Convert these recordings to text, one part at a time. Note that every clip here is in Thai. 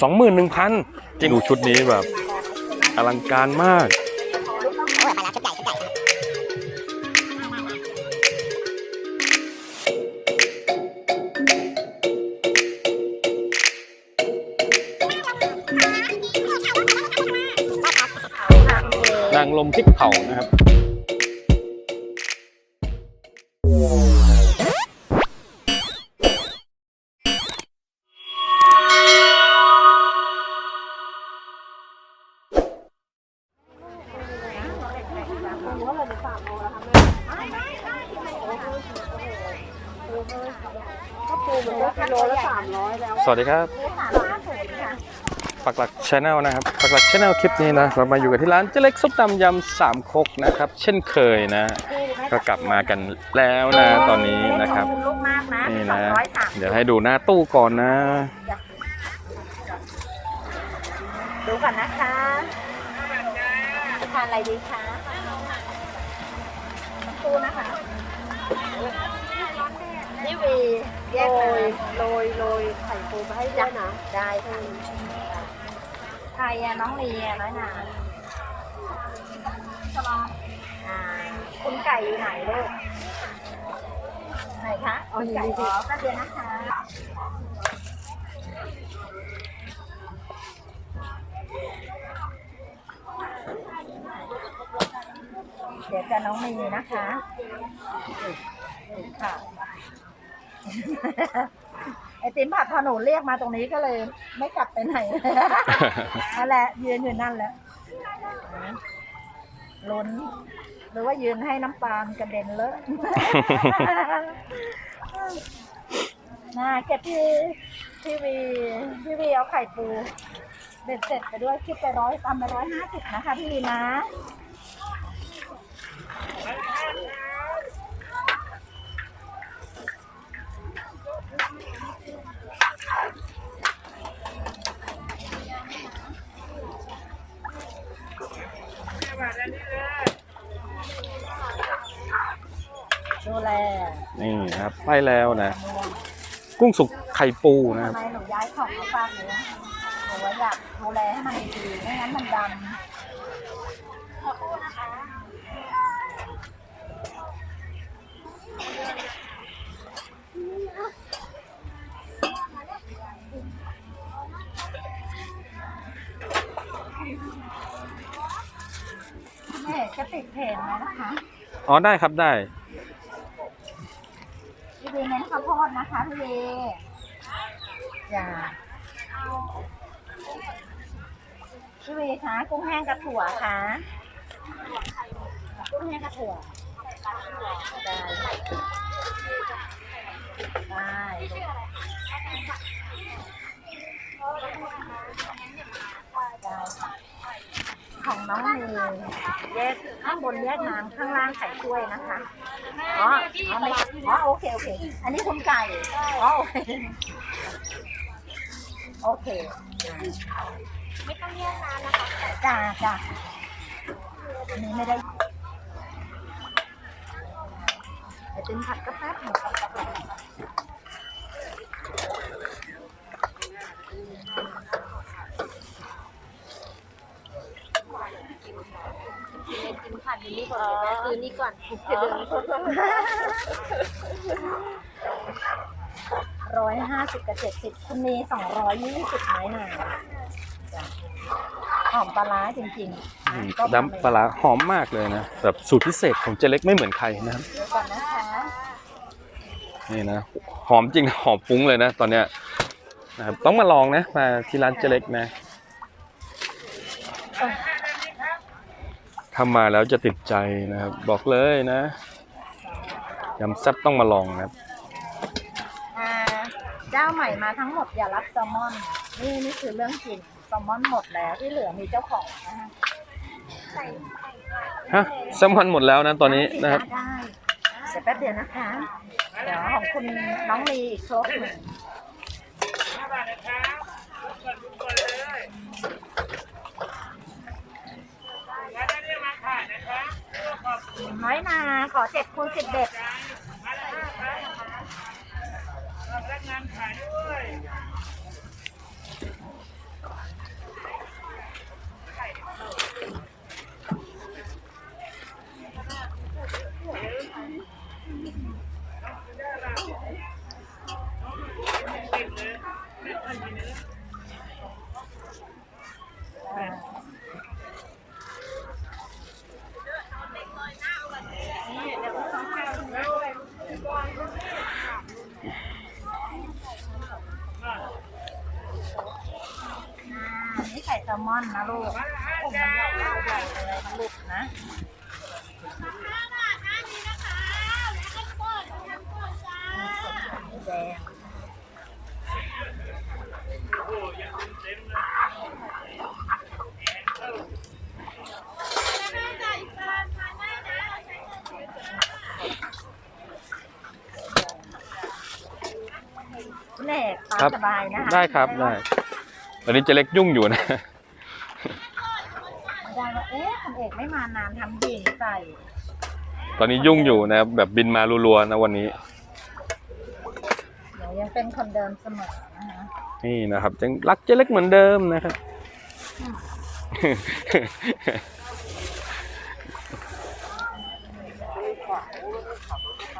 สองหมื่นหนึ่งพันดูชุดนี้แบบ อลังการมากนางลมพริกเผานะครับ สวัสดีครับปักหลักชาแนลนะครับปักหลักชาแนลคลิปนี้นะ เรามาอยู่กันที่ร้านเจ๊เล็กซุปตำยำสามครกนะครับ เช่นเคยนะ ก็กลับมากันแล้วนะตอนนี้นะครับลูกมากนะนี่สอนะงร้อยสามเดี๋ยวให้ดูหน้าตู้ก่อนนะ ดูก่อนนะคะจะทานอะไรดีคะปูนะคะ นี่วีแยกโรเลยยโรยโรยไข่ปูไปให้ด้วยนะได้ค่ะใครอะน้องลีอะน้อยหนาอ่าคุณไก่อยู่ไหนลูกไหนคะคุณไก่อ๋อแป๊บเดียวนะคะเดี๋ยวจะน้องมีนะคะค่ะ ไอติมผัดพอหนูเรียกมาตรงนี้ก็เลย ไม่กลับไปไหน นั่นแหละยืนอยู่นั่นแหละลุ้น หรือว่ายืนให้น้ำปลามันกระเด็นเลอะ น่าเก็บพี่พี่วีพี่วีเอาไข่ปูเด็ดเสร็จไปด้วยคิดไปร้อยตามไปร้อยห้าสิบนะคะพี่วีนะ แลนี่นะครับไปแล้วนะ กุ้งสุกไข่ปูนะครับ ทำไมหนูย้ายของมาฝากหนูหนูว่าอยากดูแลให้มันดีๆไม่งั้นมันดำขอบคุณนะคะแม่จะติดเพจไหมนะคะ อ๋อได้ครับได้ พี่วีเน้นข้าวโพ ดนะคะพี่วีจ้าพี่วีคะกุ้งแห้งกระถั่วคะกุ้งแห้งกระถั่วได้ได้ค่ะของ น้องมีแยกข้างบนแยกน้ำข้างล่างใส่ถ้วยนะคะอ๋ออ๋อไม่อ๋อโอเคโอเค อันนี้คุณไก่อ๋อโอเคโอเค ไม่ต้องแยกน้ำนะคะจ้าจ้าอันนี้ไม่ได้ไอติมผัดก็แป๊บหนึ่ งกินผัดนี้ก่อนซื้อนี่ก่อนร้อยห้าสิบกับเจ็ดสิบคุณมีสองร้อยยี่สิบไหมน่ะจ้ะหอมปลาร้าจริงอืมๆก็น้ำปลาร้าหอมมากเลยนะ แบบสูตรพิเศษของเจ๊เล็กไม่เหมือนใครนะครับเดี๋ยวก่อนนะคะนี่นะหอมจริงนะหอมฟุ้งเลยนะ ตอนเนี้ยนะครับต้องมาลองนะ มาที่ร้านเจ๊เล็กนะ ทำมาแล้วจะติดใจนะครับ บอกเลยนะยำแซ่บต้องมาลองนะครับอ่าเจ้าใหม่มาทั้งหมดอย่ารับแซลมอน นี่นี่คือเรื่องจริงแซลมอนหมดแล้วที่เหลือมีเจ้าของนะคะฮะแซลมอนหมดแล้วนะตอนนี้นะครับได้เดี๋ยวแป๊บเดียวนะคะ เดี๋ยวของคุณน้องลีอีกครบหนึ่ง น้อยนาขอเจ็ดคูณสิบเด็ดแรงงานขายด้วย อนนะลูกผมมันใหญ่ใหญ่ใหญ่เลยมันหลุดนะแดงแหลกตามครับสบายนะคะได้ครับได้ ตอนนี้เจเล็กยุ่งอยู่นะ ไม่ได้ว่าเอ๊ะคุณเอกไม่มานานทำดิ่งใส่ตอนนี้ยุ่งอยู่นะครับแบบบินมารัวๆนะวันนี้ เดี๋ยวยังเป็นคนเดิมเสมอนะคะนี่นะครับยังรักเจเล็กเหมือนเดิมนะครับ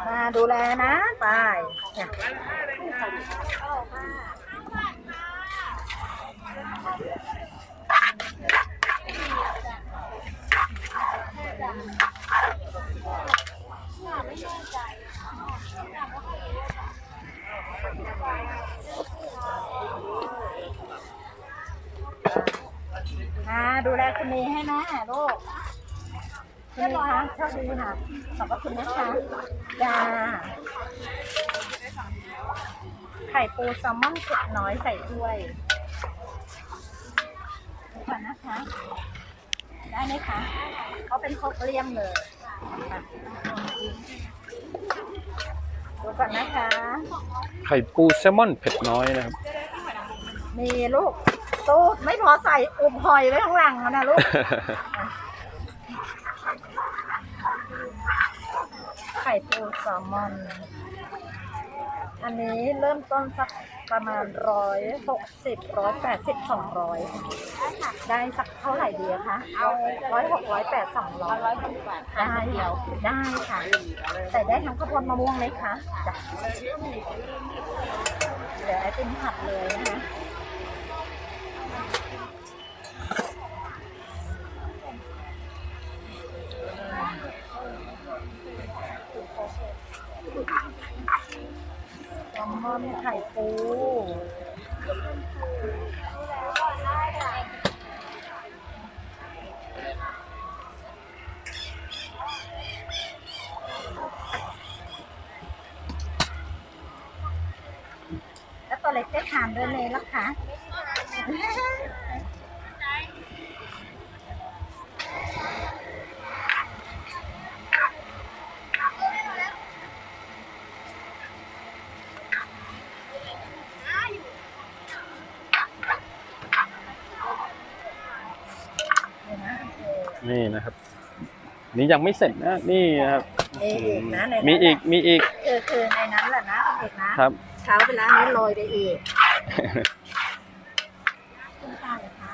มาดูแลนะไปเนี่ย มาดูแลคุณนีให้นะลูกคุณนีคะโชคดีค่ะขอบพระคุณนะคะจ้าไข่ปูแซลมอนเผ็ดน้อยใส่ถ้วยดูก่อนนะคะ ได้ไหมคะเขาเป็นโคกเลี่ยมเลยดูก่อนนะคะ ไข่ปูแซลมอนเผ็ดน้อยนะครับ มีลูก ตู้ไม่พอใส่อุบหอยไว้ข้างหลังแล้วนะลูก ไข่ปูแซลมอน อันนี้เริ่มต้นสักประมาณร้อยหกสิบร้อยแปดสิบสองร้อยได้สักเท่าไหร่ดีอะคะ เอาร้อยหกร้อยแปดสองร้อยร้อยหกบาทได้เดียวได้ค่ะ แต่ได้ทั้งข้าวโพดมะม่วงเลยค่ะจ้ะเดี๋ยวไอติมผัดเลยนะคะ ไข่ปูแล้วตัวเล็กได้ทานด้วยเลยล่ะคะ เดี๋ยวนะเออ นี่นะครับ นี่ยังไม่เสร็จนะนี่นะครับมีอีกนะในนั้นมีอีกมีอีกคือคือในนั้นแหละนะคุณเอกนะครับ เช้าไปแล้วนี้โรยไปอีกคุณตาเลยคะ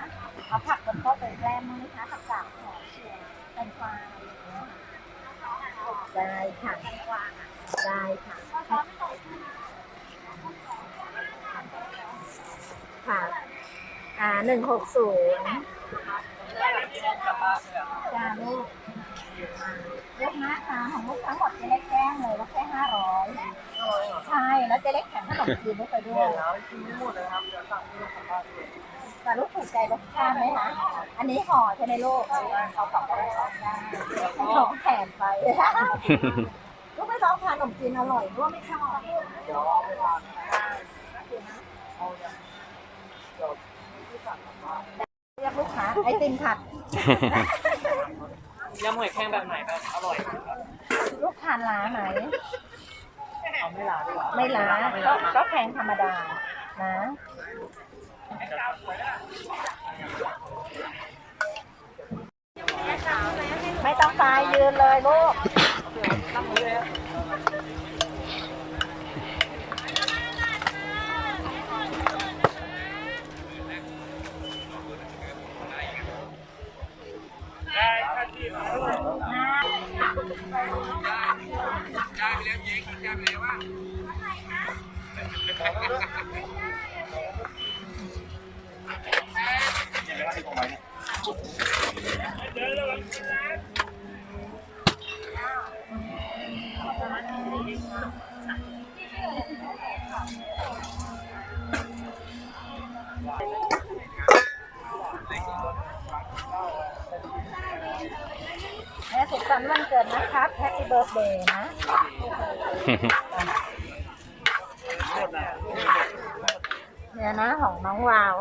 เอาผักบนโต๊ะไปแกล้มมั้งไหมคะผักกาดหอมเชียวแตงกวาอะไรอย่างเงี้ยได้ค่ะได้ค่ะค่ะอ่าหนึ่งหกศูนย์จ้าลูก เลือกนะคะของลูกทั้งหมดเจะเล็กแจ้งเลยว่าแค่ห้าร้อยใช่แล้วเจเล็กแถมขนมจีนให้ไปด้วยแต่ลูกถูกใจรสชาติไหมคะอันนี้ห่อใช่ไหมลูกเขากลับไปได้ของแถมไปลูกไม่ลองทานขนมจีนอร่อยหรือว่าไม่ชอบเรียกลูกค้าไอติมผัด ยำหอยแครงแบบไหนแบบอร่อยครับลูกทานล้าไหม เอาไม่ลาดีกว่าไม่ล้าก็ก็แพงธรรมดา นะ ไม่ต้องตายยืนเลยลูก เบิร์ a เดย์นะเนี่ยนะของน้องวาว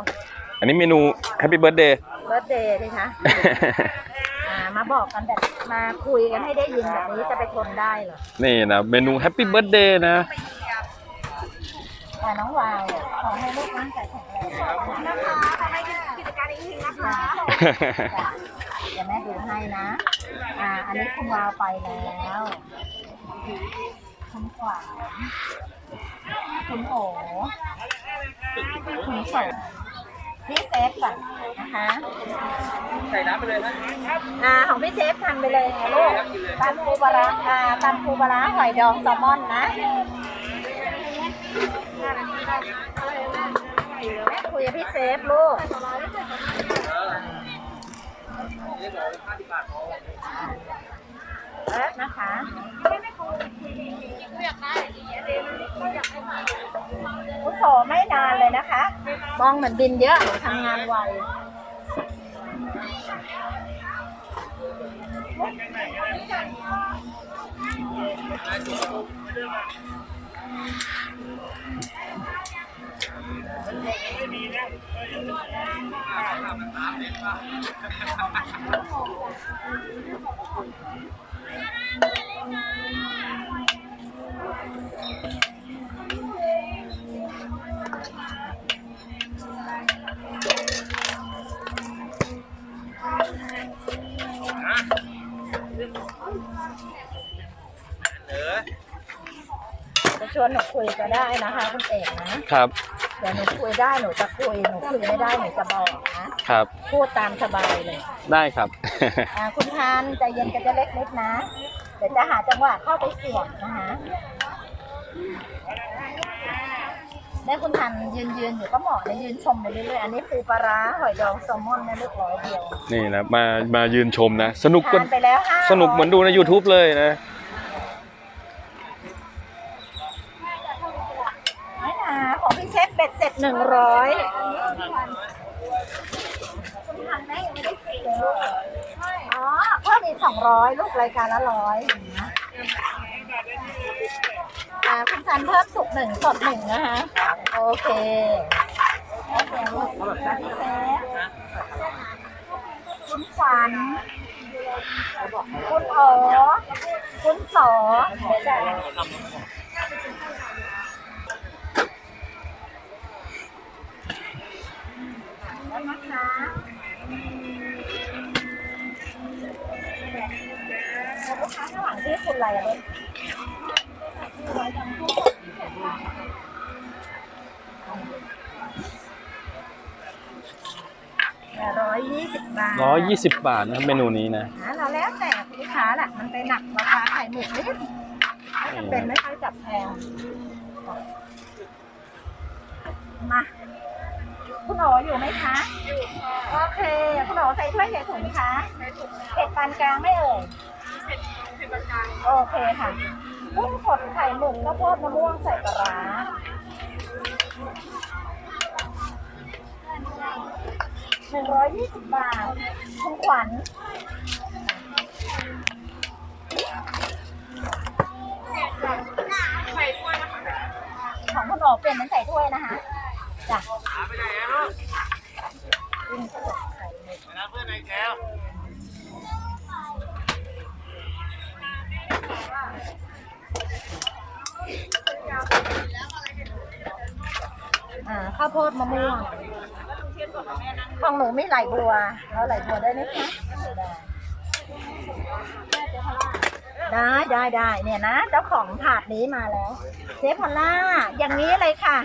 อันนี้เมนู Happy Birthday เบิร์ a เดย์ดิคะอ่ามาบอกกันแบบมาคุยกันให้ได้ยินแบบนี้จะไปทนได้เหรอ นี่นะเมนู Happy Birthday นะแต่น้องวาวขอให้ลูกร่างกายแข็งแรงนะคะทำให้กิจการอีกนะคะจ้ะเดี๋ยวแม่ดูให้นะ อ่า อันนี้คุณวาวไปแล้วคุณขวัญคุณโอคุณสมพี่เซฟก่อนนะคะ ใส่น้ำไปเลยนะอ่า ของพี่เซฟทำไปเลยนะลูกตำปูปลาร้าอ่าตำปูปลาร้าหอยดองแซลมอนนะแม่คุยกับพี่เซฟลูก เอ๊ะนะคะคุณโสไม่นานเลยนะคะมองเหมือนบินเยอะหนูทำงานไว จะชวนหนูคุยก็ได้นะคะ คุณเอกนะครับ เดี๋ยวหนูคุยได้หนูจะคุยหนูคุยไม่ได้หนูจะบอกนะครับ พูดตามสบายเลยได้ครับ อ่าคุณทานใจเย็นกันจะเล็กนิดนะ เดี๋ยวจะหาจังหวะเข้าไปเสี่ยงนะคะแม่คุณทันยืนยืนอยู่ก็เหมาะเลยยืนชมไปเรื่อยๆอันนี้ปูปลาร้าหอยดองแซลมอนนะลูกร้อยเดียวนี่นะมามายืนชมนะ สนุกกันทานไปแล้วห้าสนุกเหมือนดูใน YouTube เลยนะ ของพี่เบ็ดเสร็จหนึ่งร้อยคุณทันแม่ยังไม่ได้สี่เลยอ๋อเพิ่มอีกสองร้อยลูกรายการละร้อยนะอ่าคุณทันเพิ่มสุกหนึ่งสดหนึ่งนะคะโอเคโอเคคุณขวัญคุณโอคุณสอ กค้าข้างหลังชื่อคุณอะไรอะลูกร้อยยี่สิบบาท120บาทนะครับเมนูนี้นะนะเราแล้วแต่ลูกค้าแหละมันไปหนักราคาไข่หมึกนิดไม่จำเป็นไม่ค่อยจับแพง มาคุณโออยู่ไหมคะอยู่ค่ะโอเค คุณโอใส่ถ้วยใส่ถุงคะใส่ถุงเผ็ดปานกลางไม่เอ่ย เผ็ดเผ็ดปานกลางโอเคค่ะกุ้งสดไข่หมึกข้าวโพดมะม่วงใส่ปลาร้าหนึ่งร้อยยี่สิบบาทคุณขวัญของคุณโอเปลี่ยนเป็นใส่ถ้วยนะคะจ้ะไปไหนอะลูกกุ้งสดไข่หมึกไปรับเพื่อนในแก้ว อ่าข้าวโพดมะม่วงของหนูไมีไหลบัวแล้วไหลบัวได้ไหมคะได้ได้ได้เนี่ยนะเจ้าของถาดนี้มาแล้วเจพอลล่าอย่างนี้เลยค่ะ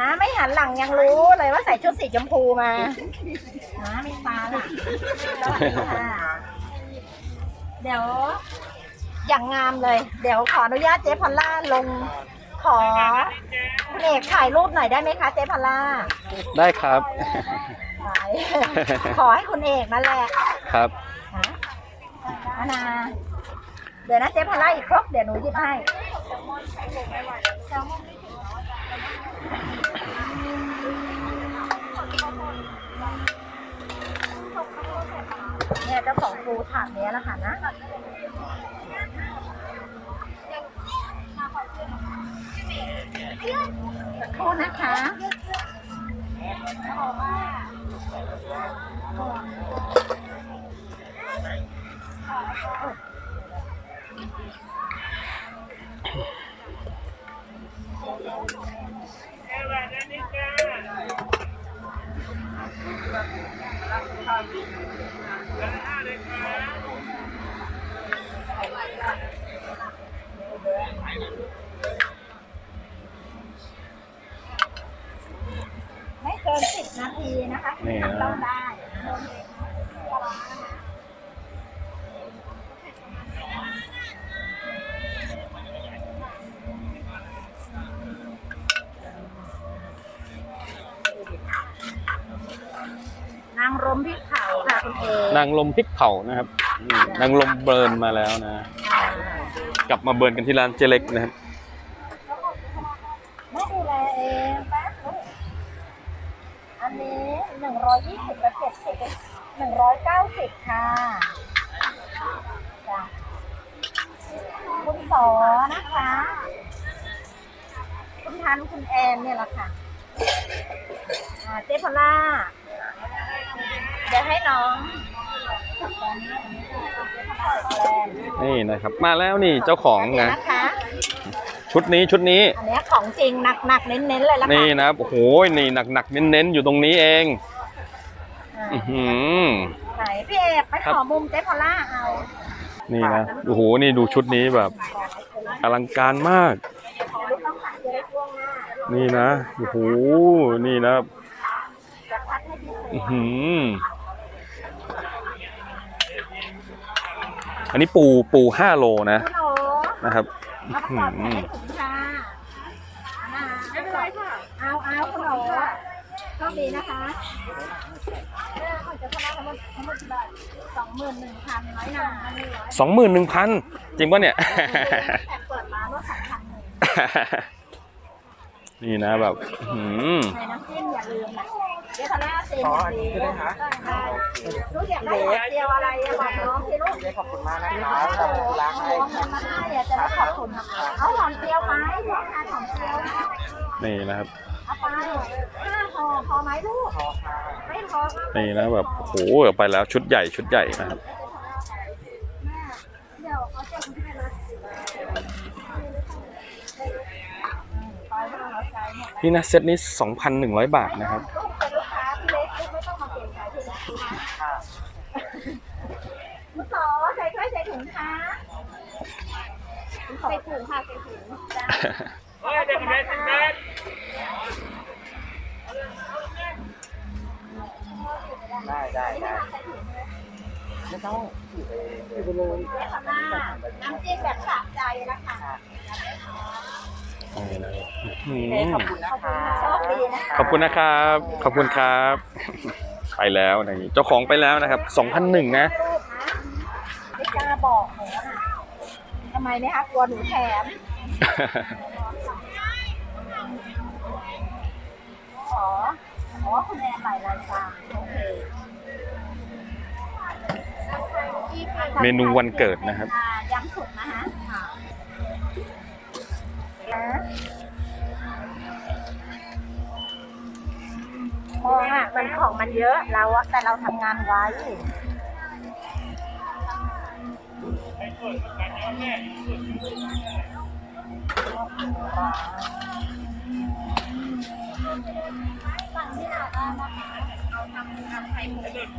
นะไม่หันหลังยังรู้เลยว่าใส่ชุดสีชมพูมานะมีตาล่ะเดี๋ยว อย่างงามเลย เดี๋ยวขออนุญาตเจ๊พอลล่าลง ขอคุณเอกถ่ายรูปหน่อยได้ไหมคะเจ๊พอลล่าได้ครับ ถ่ายขอให้คุณเอกนั่นแหละครับ ฮะอานา เดี๋ยวนะเจ๊พอลล่าอีกครบเดี๋ยวหนูหยิบให้ เนี่ยเจ้าของปูถาดเนี้ยแหละค่ะนะสักครู่นะคะ ไม่เกินสิบนาทีนะคะนี่นะต้องได้างรมพริกเผาค่ะคุณเอนางลมพริกเผานะครับอืมนางลมเบิร์นมาแล้วนะ กลับมาเบิร์นกันที่ร้านเจเล็กนะครับแม่ดูแลเองแป๊บนึงอันนี้หนึ่งร้อยยี่สิบกับเจ็ดสิบหนึ่งร้อยเก้าสิบค่ะจ้ะคุณสอนะคะ คุณทันคุณแอนเนี่ยแหละค่ะอ่าเจพอล่า เดี๋ยวให้น้องแอนนี่นะครับ มาแล้วนี่เจ้าของอันนี้นะ นะคะชุดนี้ชุดนี้ อันเนี้ยของจริงหนักๆเน้นๆเลยละค่ะนี่นะครับโอ้โหนี่หนักๆเน้นๆอยู่ตรงนี้เองอ่าอื้อหือ ไหนพี่เอกไปครับขอมุมเจ๊พอล่าเอานี่นะโอ้โหนี่ดูชุดนี้แบบ อลังการมากลูกต้องขายเจ๊ช่วงหน้านี่นะโอ้โหนี่นะจะพัดให้พิเศษอื้อหือ อันนี้ปูปูห้าโลนะคุณโอ๋นะครับเอาประกอบแผ่นให้ถุงค่ะไม่เป็นไรค่ะ เอาเอาคุณโอ๋โชคดีนะคะเรื่องของเจ๊พอล่าทั้งหมดทั้งหมดกี่บาทสองหมื่นหนึ่งพันน้อยหนาสองหมื่นหนึ่งพันจริงปะเนี่ยแอบเปิดร้านว่าสองพันหนึ่ง นี่นะแบบอื้อหือในน้ำจิ้มอย่าลืมนะเจ๊พอล่าซีนอย่างดีได้ลูกอยากได้ไข่เจียวอะไรอะบอกน้องสิลูกขอบคุณมากนะครับโอ้โหล้างให้มาได้อะจะได้ขอบคุณเอาหอมเจียวไหมพวกทานหอมเจียวนี่นะครับเอาไปห้าห่อพอไหมลูกไม่พอก็นี่นะแบบโอ้โหเอาไปแล้วชุดใหญ่ชุดใหญ่นะครับ นี่นะเซตนี้ 2,100 บาทนะครับลูกเป็นลูกค้าพี่เล็กลูกไม่ต้องมาเปลี่ยนใจพี่เล็กคุณสอใส่ถ้วยใส่ถุงคะใส่ถุงค่ะใส่ถุงจ้าเฮ้ยเด็กเด็กเด็กได้ได้ได้ไม่ต้องอยู่ไปอยู่ไปเลยเจ๊ขม่าน้ำจิ้มแบบสะใจนะคะ นี่นะครับอื้อเอ๊ะหืขอบอคุณนะคะโชคดีนะคะขอบคุณนะครับ ขอบคุณครับ ไปแล้วนี่เจ้าของไปแล้วนะครับ2,001นะลูกนะไม่กล้าบอกหนูนะทำไมไหมคะกลัวหนูแถมขอขอคุณแอนหลายรายการโอเคเมนูวันเกิดนะครับ มองอะ มันของมันเยอะเราอะแต่เราทำงานไว้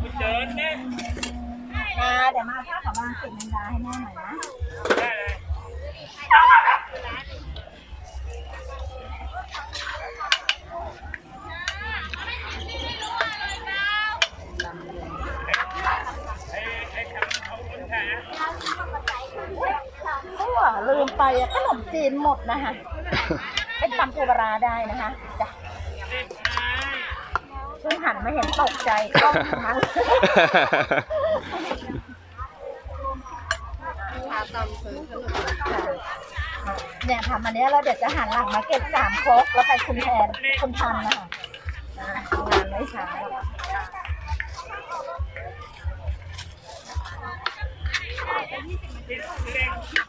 คุณเดินนะมาเดี๋ยวมาผ้าขาวบางติดแมงดาให้แม่หน่อยนะ ได้เลย สั่วลืมไป อะขนมจีนหมดนะคะเป็นตำปูปลาร้าได้นะคะจ้ะเพิ่งหันมาเห็นตกใจกล้องมันเนี่ยทำอันเนี้ยแล้วเดี๋ยวจะหันหลังมาเก็บสามโครกแล้วไปคุณแทนคุณทันนะคะนะงานไม่ช้าหรอกแล้ว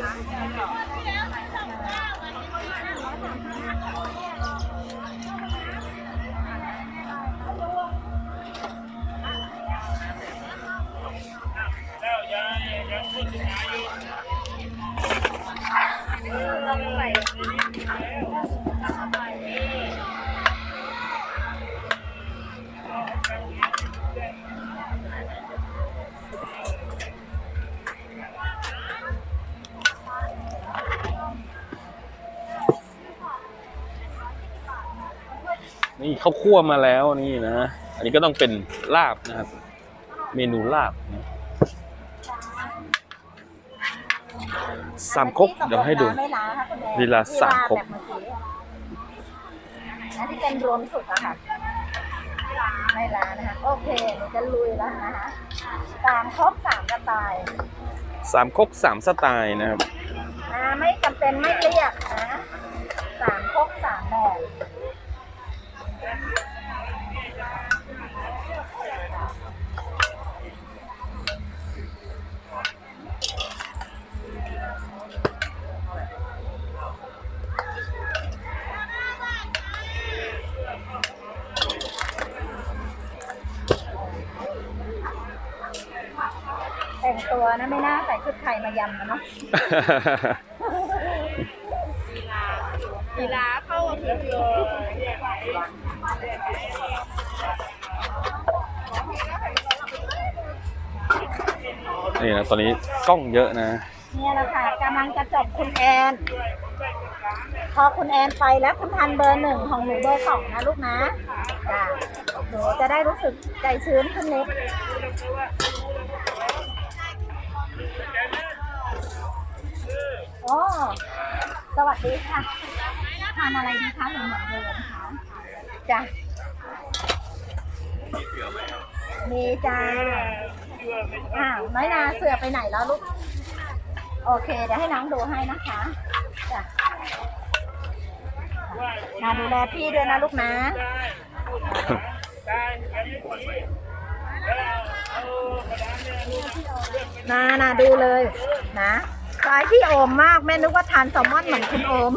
Yeah, yeah, yeah. ข้าวคั่วมาแล้วนี่นะ อันนี้ก็ต้องเป็นลาบนะครับ เมนูลาบนะสามครกเดี๋ยวให้ดูไม่ล้าค่ะคุณแม่ลีลาสามครกแบบเมื่อกี้อันที่เป็นรวมสุดอะค่ะไม่ล้านะคะโอเคหนูจะลุยแล้วนะคะสามครกสามกระต่ายสามครกสามสไตล์นะครับอ่าไม่จำเป็นไม่เรียกนะสามครกสามแบบ นะไม่น่าใส่ชุดไทยมายำนะเนาะกีฬาเข้าถึงนี่นะตอนนี้กล้องเยอะนะ เนี่ยแหละค่ะกำลังจะจบคุณแอน พอคุณแอนไปแล้วคุณทันเบอร์หนึ่งของหนูเบอร์สองนะลูกนะจ้ะหนูจะได้รู้สึกใจชื้นขึ้นนิด อ้สวัสดีค่ะ ทานอะไรดีคะหรือเหมือนเดิมคะจ้ะมีจ้าอ้าวน้อยนาเสือไปไหนแล้วลูก โอเค เดี๋ยวให้น้องดูให้นะคะจ้ะนาดูแลพี่ด้วยนะลูกนะได้อันนี้ผีแล้วเอานเนี่ยนานาดูเลยนะ สายพี่โอมมากแม่นึกว่าทานแซลมอนเหมือนคุณโอม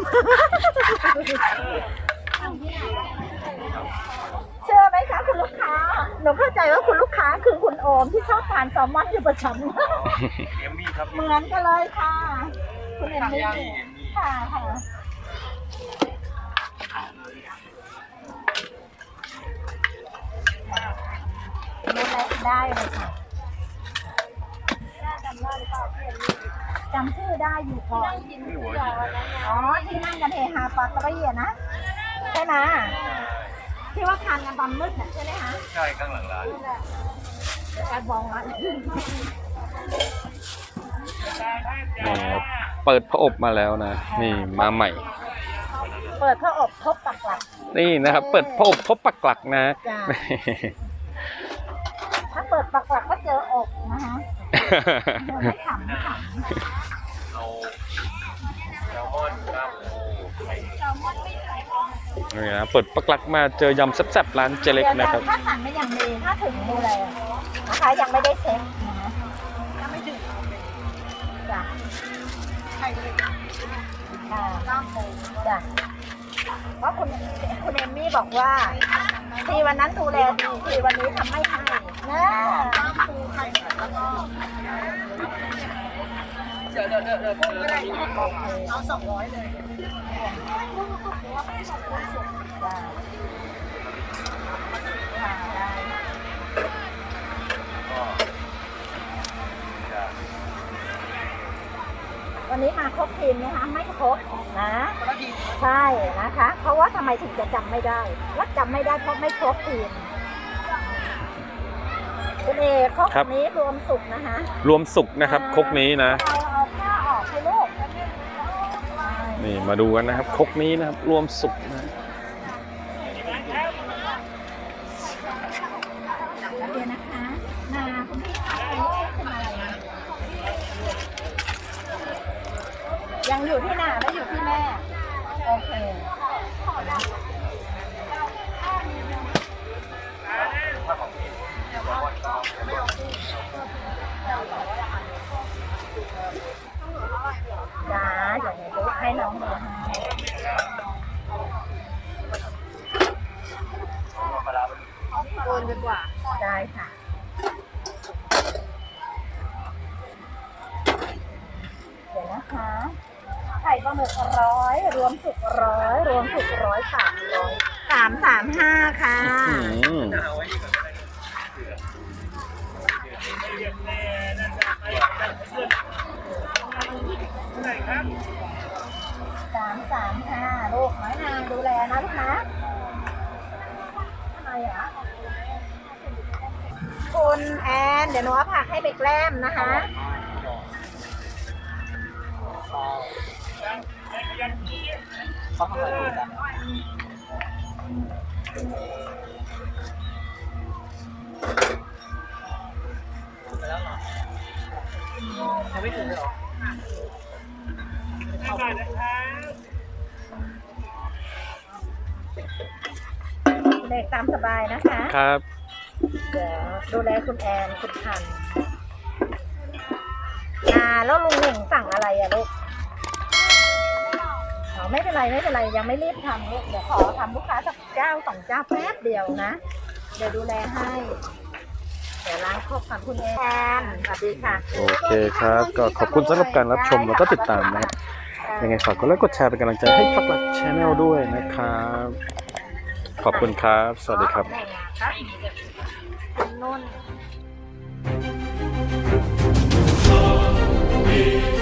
เชื่อไหมคะคุณลูกค้า หนูเข้าใจว่าคุณลูกค้าคือคุณโอมที่ชอบทานแซลมอนอยู่ประจำเอมมี่ครับเหมือนกันเลยค่ะ คุณเอมมี่ค่ะค่ะ ได้เลยค่ะ จำชื่อได้อยู่ก่อนอ๋อที่นั่งกันเฮฮาปากตะเกียนะใช่ไหมที่ว่าทานกันตอนมืดน่ะใช่ไหมคะใช่ข้างหลังร้านเดี๋ยวแอบมองละนี่นะครับเปิดพระอบมาแล้วนะ นี่มาใหม่ เปิดพระอบพบปักหลัก นี่นะครับ เปิดพระอบพบปักหลักนะจ้ะถ้าเปิดปักหลักก็เจออกนะคะ ไม่ขำไม่ขเอาแซลมอนครับนี่นะเปิดปักหลักมาเจอยำแซ่บๆร้านเจำเล็กนะครับถ้าสั่งไม่ยังมีถ้าถึงดูแลนะคะยังไม่ได้เช็คนะถ้าไม่ถึงจ้ะใช่เลยค่ะจ้ะเพราะคุณคุณเอมมี่บอกว่า ทีวันนั้นดูแลดีทีวันนี้ทำไม่ให้นะเอาสองร้อยเลย วันนี้มาครบทีมนะคะไม่ครบนะใช่นะคะ เพราะว่าทำไมถึงจะจำไม่ได้และจำไม่ได้เพราะไม่ครบทีมคุณเอกครบครับนี้รวมสุกนะคะรวมสุกนะครับครกนี้นะเอาเอาผ้าออกให้ลูกนี่มาดูกันนะครับครกนี้นะครับรวมสุก Oh, เด็กตามสบายนะคะครับเดี๋ยวดูแลคุณแอนคุณพันธุ์อ่าแล้วลุงหนึ่งสั่งอะไรอะลูกอ๋อไม่เป็นไรไม่เป็นไรยังไม่รีบทำลูกเดี๋ยวขอทำลูกค้าสักเจ้าสองเจ้าแป๊บเดียวนะ เดี๋ยวดูแลให้ เดี๋ยวล้างครบก่อนคุณแอนสวัสดีค่ะโอเคครับ ก็ขอบคุณสำหรับการรับชมแล้วก็ติดตามนะครับยังไงฝากกดไลค์กดแชร์เป็นกำลังใจให้พักหลักชแนลด้วยนะครับ ขอบคุณครับ สวัสดีครับครับคุณนุ่น Amen.